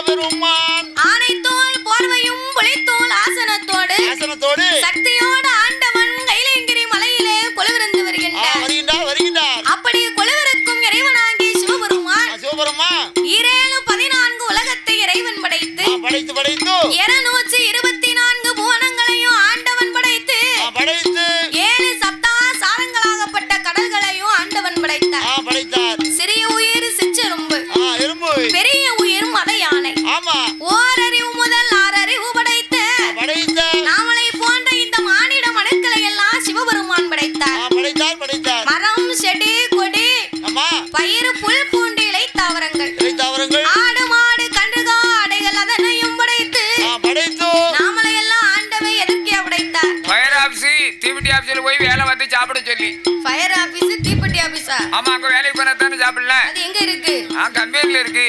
சிவபெருமான் ஆனைத்தோல் போர்வையும் புலித்தோல் ஆசனத்தோடு ஆசனத்தோடு. ஆமா அங்க வேலைக்கு போனா தானே சாப்பிடல? அது எங்க இருக்கு? ஆ கம்பெனில இருக்கு.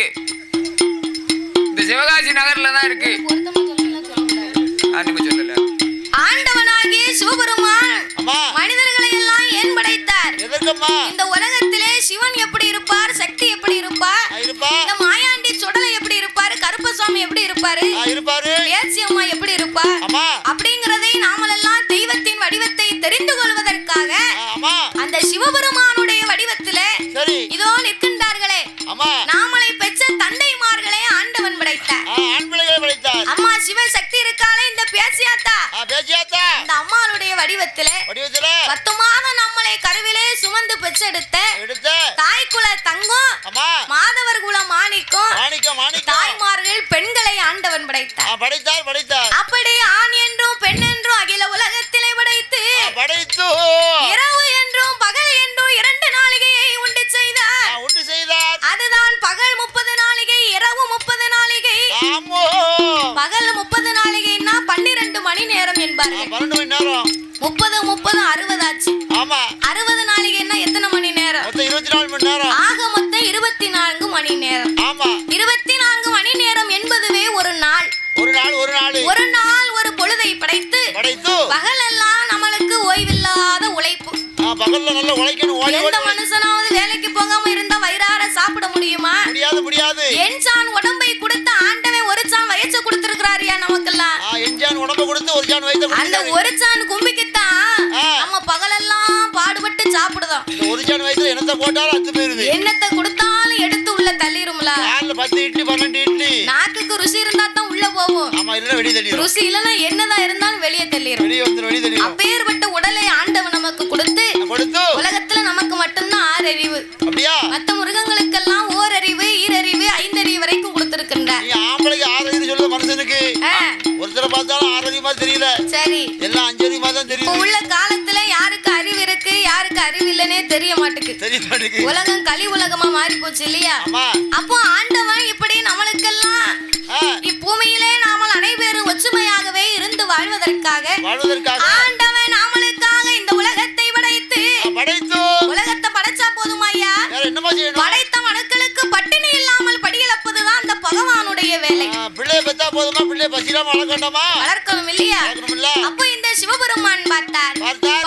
இந்த சிவகாசி நகர்ல தான் இருக்கு. நீங்க சொல்லல. ஆண்டவனாகிய சிவபெருமான் ஆமா மனிதர்களை எல்லாம் ஏன் படைத்தார்? இந்த உலகத்திலே சிவன் எப்படி இருப்பார்? சக்தி எப்படி இருப்பார்? இந்த மாயாண்டி சுடலை எப்படி இருப்பாரு? கருப்பசாமி எப்படி இருப்பாரு? அம்மா எப்படி இருப்பார்? ஆமா அப்படிங்கறதை நாமெல்லாம் தெய்வத்தின் வடிவத்தை தெரிந்து கொள்வதற்காக அந்த வடிவத்திலே சரி. இதோ நிற்கின்றார்களே. ஆமா நாமளை பெற்ற தந்தைமார்களே ஆண்டவன் படைத்தார் ஆண் பிள்ளைகளை படைத்தார். அம்மா சிவசக்தி இருக்காளே இந்த பேசியாத்தா ஆ, பேச்சியாத்தா. அந்த அம்மாளுடைய வடிவத்திலே வடிவத்துல பத்து மாதம் நம்மளை கருவிலே சுமந்து பெற்றெடுத்த எடுத்த தாய்க்குல தங்கம் ஆமா மாதவர் குல மாணிக்கம் மாணிக்கம் மாணிக்கம். தாய்மார்கள் பெண்களை ஆண்டவன் படைத்தார். படைத்தார் படைத்தார். அப்படி ஆண் என்றும் என்பார்கள் பன்னெண்டு மணி நேரம். முப்பது முப்பது அறுபதாச்சு ஆமா. அறுபது நாளிகைன்னா எத்தனை மணி நேரம்? மொத்தம் இருபத்தி நாலு மணி நேரம். ஆக மொத்தம் இருபத்தி நான்கு மணி நேரம். ஆமா. இருபத்தி நான்கு மணி நேரம் என்பதுவே ஒரு நாள். ஒரு நாள் ஒரு நாள். ஒரு நாள் ஒரு பொழுதை படைத்து நம்மளுக்கு ஓய்வில்லாத உழைப்பு. பகல்ல நல்லா உழைக்கணும் ஓடி எந்த ஓடி மனுஷனாவது வேலைக்கு போகாம இருந்தா வயிறார சாப்பிட முடியுமா? முடியாது முடியாது. உடம்பை ஜான் வைத்த அந்த ஒரு சான் கும்பிக்குத்தான். நம்ம பகலெல்லாம் பாடுபட்டு சாப்பிடுதோம் இந்த ஒரு ஜான் வயசுல என்னத்தை போட்டாலும் அத்து போயிருது. என்னத்தை கொடுத்தாலும் எடுத்து உள்ள தள்ளிரும்ல. காலைல பத்து இட்லி பன்னெண்டு இட்லி. நாக்குக்கு ருசி இருந்தா தான் உள்ள போகும். ஆமா இல்ல வெளியே தள்ளிடும் ருசி இல்லைன்னா என்னதான் இருந்தாலும் வெளியே தள்ளிரும். வெளியே வந்து வெளியே தள்ளிடும் அப்பேற்பட்ட உடலை ஆண்டவன் நமக்கு கொடுத்து கொடுத்து உலகத்துல நமக்கு மட்டும்தான் ஆறறிவு. அப்படியா? மத்த மிருகங்களுக்கெல்லாம் மாதிரி தெரியல. சரி. எல்லாம் அஞ்சறிவு மாதிரி தான் தெரியுது. உள்ள காலத்துல யாருக்கு அறிவு இருக்கு யாருக்கு அறிவு இல்லைன்னே தெரிய மாட்டேங்குது தெரிய மாட்டேங்குது உலகம் களி உலகமா மாறி போச்சு இல்லையா அப்போ ஆண்டவன் இப்படி நம்மளுக்கெல்லாம் இப்பூமியிலே நாமல் அனைவரும் ஒற்றுமையாகவே இருந்து வாழ்வதற்காக வாழ்வதற்காக. பிள்ளைய பெத்தா போதுமா? பிள்ளைய பசிக்காம வளர்க்கண்டாமா வளர்க்கணும் இல்லையா? வளர்க்கணும்ல. அப்போ இந்த சிவபெருமான் பார்த்தார். பார்த்தார்.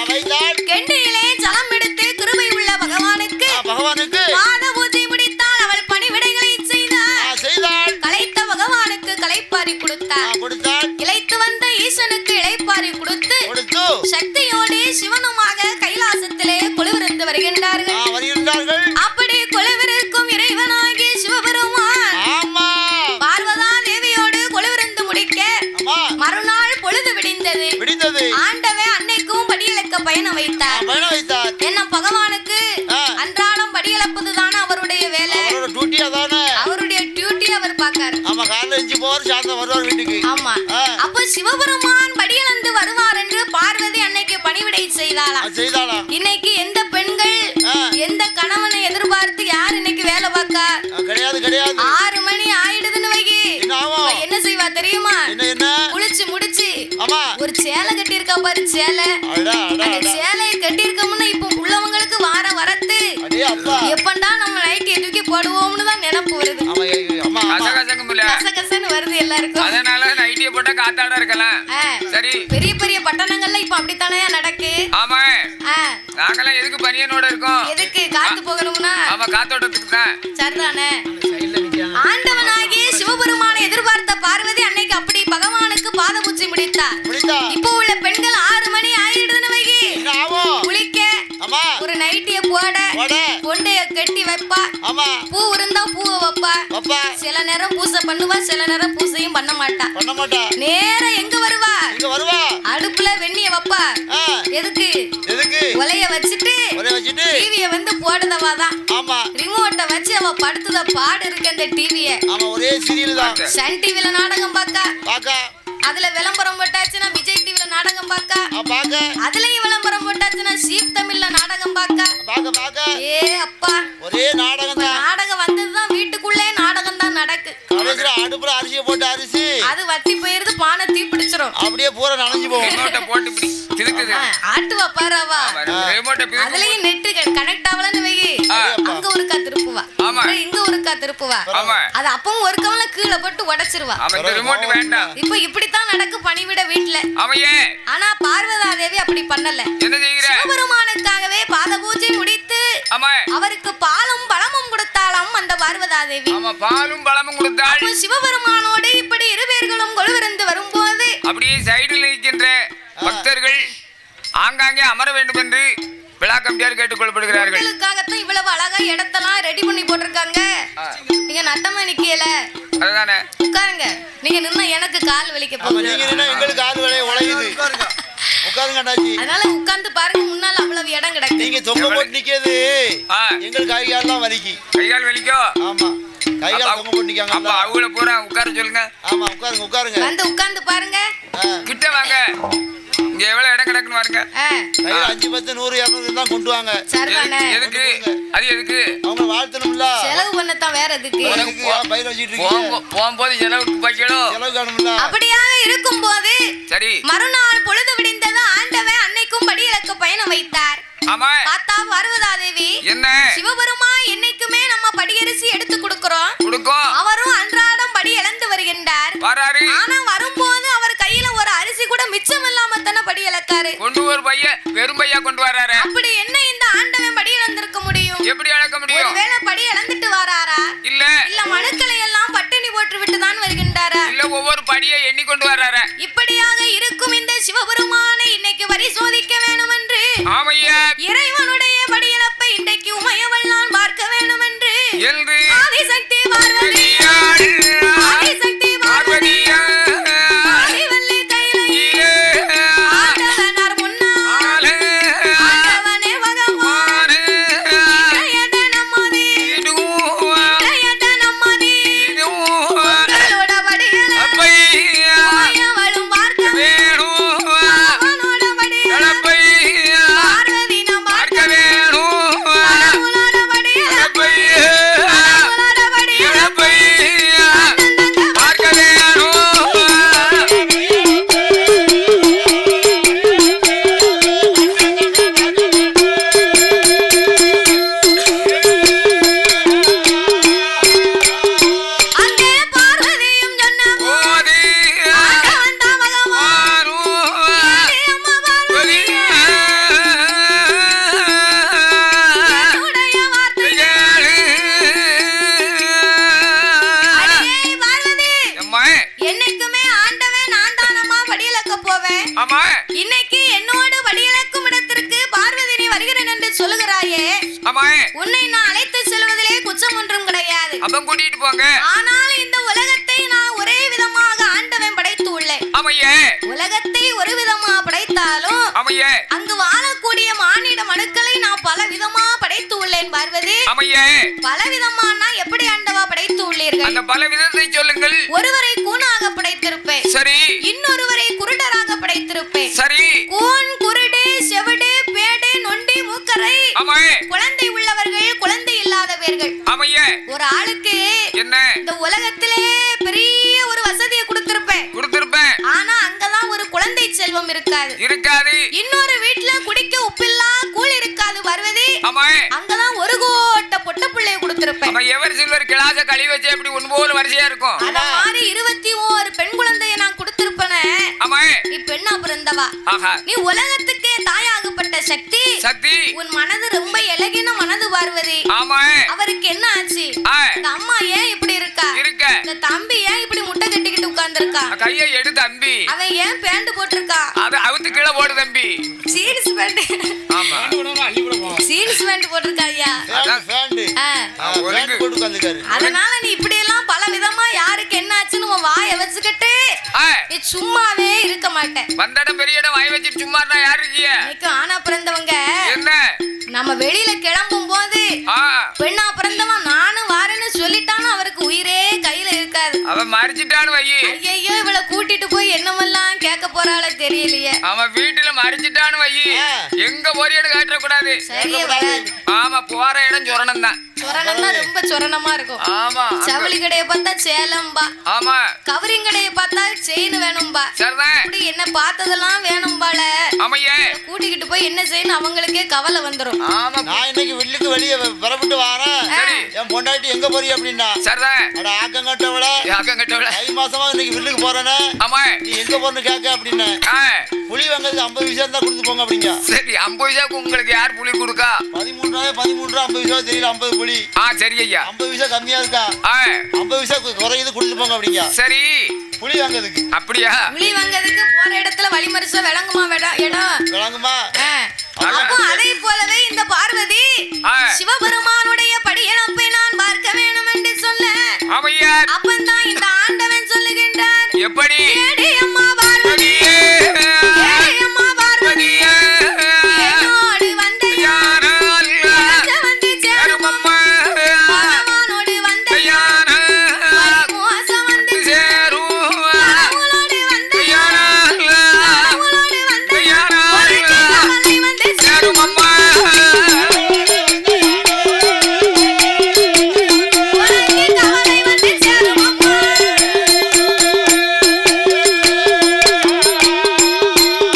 อะไรได้ பார்க்காரு ஆமா காலைல எஞ்சி போவார் சாயந்தரம் வருவார் வீட்டுக்கு. ஆமா. அப்ப சிவபெருமான் படியளந்து வருவார் என்று பார்வதி அன்னைக்கு பணிவிடை செய்தாளாம். அது செய்தாளாம் இன்னைக்கு எந்த பெண்கள். எந்த கணவனை எதிர்பார்த்து யார் இன்னைக்கு வேலை பார்க்கா? கிடையாது கிடையாது. ஆறு மணி ஆயிடுதுன்னு வைகி என்ன செய்வா தெரியுமா? என்ன என்ன? குளிச்சு முடிச்சு. ஆமா. ஒரு சேலை கட்டி இருக்கா பாரு சேலை. அந்த சேலையை கட்டி இருக்கோம்னா இப்ப உள்ளவங்களுக்கு வார வரத்து. எப்பண்டா நம்ம நைட்டி தூக்கி போடுவோம்னு தான் நினைப்பு வருது. கசகசன்னு வருது எல்லாருக்கும். அதனால நைட்டிய போட்டா காத்தாட இருக்கலாம் ஆ, சரி. பெரிய பெரிய பட்டணங்கள்ல இப்ப அப்படித்தானே நடக்கு? ஆமா. நாங்கெல்லாம் எதுக்கு பனியனோட இருக்கோம்? எதுக்கு? காத்து போகணும்னா? ஆமா காத்தோட்டத்துக்கு தான். சரிதானே? ஆண்டவனாகிய சிவபெருமானை எதிர்பார்த்த பார்வதி அன்னைக்கு அப்படி பகவானுக்கு பாதபூச்சி முடித்தார். முடித்தா இப்போ கொண்டைய கட்டி வைப்பா. பூ இருந்தா பூவை வைப்பா. சில நேரம் பூசை பண்ணுவா சில நேரம் பூசையும் பண்ண மாட்டா. பண்ண மாட்டா. நேரா எங்க வருவா? அடுப்புல வெண்ணிய வைப்பா. எதுக்கு? எதுக்கு? ஒலைய வச்சுட்டு டிவிய வந்து போடுதவா தான். ஆமா. ரிமோட்டை வச்சு அவ படுத்துத பாடு இருக்கு அந்த டிவிய. ஆமா ஒரே சீரியல் தான். சன் டிவில நாடகம் பாக்கா. அதுல விளம்பரம் டிவில நாடகம் பார்க்கா. அதுலயும் விளம்பரம் போட்டாச்சுன்னா சீப் தமிழ்ல நாடகம் பார்க்கா? பாக்க பாக்க ஏ அப்பா. ஒரே நாடகம் நாடகம் வந்ததுதான் வீட்டுக்குள்ளே கடைசியில அடுப்புல அரிசியை போட்டு அரிசி. அது வத்தி போயிருது பானை தீ பிடிச்சிரும். அப்படியே பூரா நனைஞ்சு போகும். போட்டு இப்படி ஆட்டுவா பாருவா அதுலயும் நெட்டு கனெக்ட் ஆகலன்னு வை. அங்க ஒருக்கா திருப்புவா. ஆமா. அப்புறம் இங்க ஒருக்கா திருப்புவா. ஆமா. அது அப்பவும் ஒரு கவல கீழே போட்டு உடைச்சிருவா. இப்ப இப்படித்தான் நடக்கு பணிவிட வீட்டுல அவையே ஆனா பார்வதா தேவி அப்படி பண்ணல. என்ன செய்கிற? சிவபெருமானுக்காகவே பாத பூஜை முடித்து ஆமா. அவருக்கு அந்த பார்வதா தேவி ஆமா பாலும் பழமும் கொடுத்தாள். அப்ப சிவபெருமானோடு இப்படி இரு பேர்களும் கொழுவிருந்து வரும்போது அப்படியே சைடில் இருக்கின்ற பக்தர்கள் ஆங்காங்கே அமர வேண்டும் என்று விழா கம்பியார் கேட்டுக்கொள்ளப்படுகிறார்கள். உங்களுக்காகத்தான் இவ்வளவு அழகா இடத்தெல்லாம் ரெடி பண்ணி போட்டிருக்காங்க. நீங்க நட்டமா நிக்கல அதுதானே. உட்காருங்க. நீங்க நின்னா எனக்கு கால் வலிக்க போகுது. நீங்க நின்னா எங்களுக்கு ஆள் வேலையை உழையுது உட்காருங்க அண்ணாச்சி. அதனால உட்கார்ந்து பாருங்க முன்னால அவ்வளவு இடம் கிடக்கு. நீங்க தொங்க போட்டு நிக்கிறது எங்களுக்கு கை கால்லாம் வலிக்கு. கை கால் வலிக்கோ? ஆமா. கை கால் தொங்க போட்டு அப்ப அவங்கள பூரா உட்கார சொல்லுங்க. ஆமா உட்காருங்க உட்காருங்க. வந்து உட்கார்ந்து பாருங்க. கிட்ட வாங்க. இங்க எவ்வளவு இடம் கிடக்குன்னு பாருங்க. கையில அஞ்சு பத்து நூறு இரநூறு தான் கொண்டு வாங்க. சரிதானே? எதுக்கு அது எதுக்கு? அவங்க வாழ்த்தணும்ல. செலவு பண்ணத்தான் வேற எதுக்கு? பயிர் வச்சிட்டு இருக்கீங்க? போகும்போ- போகும்போது செலவுக்கு வைக்கணும் செலவு காணும்ல. அப்படியாக இருக்கும்போது சரி. மறுநாள் பொழுது விடிந்தது ஆண்டவன் அன்னைக்கும் படியிலக்க பயணம் வைத்தார். தேவி? என்ன? சிவபெருமா என்னைக்குமே நம்ம படியரிசி எடுத்து கொடுக்கிறோம் அவரும் அன்றாடம் படி இழந்து வருகின்றார். ஆனா வரும்போது அவர் கையில ஒரு அரிசி கூட மிச்சம் இல்லாம தானே படி இழக்காரு. கொண்டு ஒரு பைய வெறும் பையா கொண்டு வராரு? அப்படி என்ன இந்த ஆண்டவன் படி இழந்திருக்க முடியும்? எப்படி அளக்க முடியும்? ஒருவேளை படி இழந்துட்டு வராரா? இல்ல. இல்ல மனுக்களை எல்லாம் பட்டினி போட்டு விட்டு தான் வருகின்றாரா? இல்ல ஒவ்வொரு படியை எண்ணி கொண்டு வராரு? இப்படியாக உலகத்தை ஒரு விதமா படைத்தாலும் அங்கு வாழக்கூடிய மானிட மனுக்களை நான் பல விதமா படைத்து உள்ளேன் பார்வதி. பல விதமானா எப்படி ஆண்டவா படைத்து உள்ளீர்கள் அந்த பல விதத்தை சொல்லுங்கள். ஒருவரை கூணாக படைத்திருப்பேன். சரி. இன்னொருவரை குருடராக படைத்திருப்பேன். சரி. கூன் குருடு செவிடு பேடு நொண்டி மூக்கரை. குழந்தை உள்ளவர்கள் குழந்தை இல்லாதவர்கள். ஒரு ஆளுக்கு என்ன? இந்த உலகத்திலே பெரிய ஒரு வசதியை கொடுத்திருப்பேன். கொடுத்திருப்பேன். ஆனா குழந்தை செல்வம் இருக்காது. இருக்காது. இன்னொரு வீட்டுல குடிக்க உப்பில்லா கூழ் இருக்காது. வருவதி அங்கதான் ஒரு கோட்ட பொட்ட பிள்ளைய கொடுத்திருப்பேன். எவர் சில்வர் கிளாஸ கழி வச்சு எப்படி ஒன்று போல வரிசையா இருக்கும்? அத மாதிரி இருபத்தி ஓரு பெண் பெண்ணா பிறந்தவா? நீ உலகத்துக்கே தாயாகப்பட்ட சக்தி. சக்தி. உன் மனது ரொம்ப இலகின மனது பார்வதி. அவருக்கு என்ன ஆச்சு? இந்த அம்மா ஏன் இப்படி இருக்கா? இருக்க. இந்த தம்பி ஏன் இப்படி முட்டை கட்டிக்கிட்டு உட்கார்ந்திருக்கா? கையை எடு தம்பி. அவன் ஏன் பேண்ட் போட்டிருக்கா? அது அவுத்து கீழே போடு தம்பி. சீன்ஸ் பேண்ட் ஆமா. சீன்ஸ் பேண்ட் போட்டிருக்கா ஐயா? அதனால நீ இப்படி எல்லாம் பல விதமா யாருக்கு என்ன ஆச்சுன்னு உன் வாயை வச்சுக்கிட்டு நீ சும்மாவே இருக்க மாட்டேன் வந்த இடம் பெரிய இடம் வாய் வச்சுட்டு சும்மா இருந்தா யாரு இருக்கீங்க இன்னைக்கு ஆனா பிறந்தவங்க. என்ன? நம்ம வெளியில கிளம்பும் போது பெண்ணா பிறந்தவன் நானும் வாரேன்னு சொல்லிட்டானு அவருக்கு உயிரே கையில இருக்காது. அவன் மறிச்சிட்டான்னு வை ஐயையோ இவளை கூட்டிட்டு போய் என்னமெல்லாம் கேட்க போறாளோ தெரியலையே. அவன் வீட்டுல மறிச்சிட்டான்னு வை. எங்க போறியன்னு கேட்டக்கூடாது சரியே ஆமா போற இடம் சொரணம் தான் சொரணம் தான் ரொம்ப சொரணமா இருக்கும். ஆமா. சவளி கடையை பார்த்தா சேலம்பா ஆமா. கவரிங் கடையை பார்த்தா செயின் வேணும்பா சரிதான் அப்படி என்ன பார்த்ததெல்லாம் வேணும்பால ஆமையே. கூட்டிக்கிட்டு போய் என்ன செய்யணும்? அவங்களுக்கே கவலை வந்துரும். ஆமா. நான் இன்னைக்கு வில்லுக்கு வெளியே புறப்பட்டு வரேன். சரி. என் பொண்டாட்டி எங்க போறீ அப்படின்னா? சரிதான் அட ஆக்கங்கட்டவள யாக்கம் கட்டவள. தை மாசமா இன்னைக்கு வில்லுக்கு போறேனே. ஆமா. நீ எங்க போறன்னு கேட்க அப்படின்னு புளி வாங்கிறது ஐம்பது விஷயம் தான் கொடுத்து போங்க அப்படிங்க. சரி ஐம்பது பைசாக்கு உங்களுக்கு யார் புளி கொடுக்கா? பதிமூணு ரூபாய் பதிமூணு ரூபா ஐம்பது விஷயம் தெரியல ஐம்பது புளி. ஆ சரி ஐயா. ஐம்பது விஷயம் கம்மியா இருக்கா? ஆ. ஐம்பது விஷயம் குறையுது கொடுத்து போங்க அப்படிங்க. சரி. புளி வாங்குறதுக்கு. அப்படியா? புளி வாங்கிறதுக்கு போற இடத்துல வழிமறிச்சா விளங்குமா விட- இடம்? விளங்குமா? ஆ. அப்போ அதை போலவே இந்த பார்வதி. சிவபெருமானுடைய படியிழப்பை நான் பார்க்க வேணும் என்று சொல்ல அப்பந்தான் இந்த ஆண்டவன் சொல்லுகின்றார். எப்படி?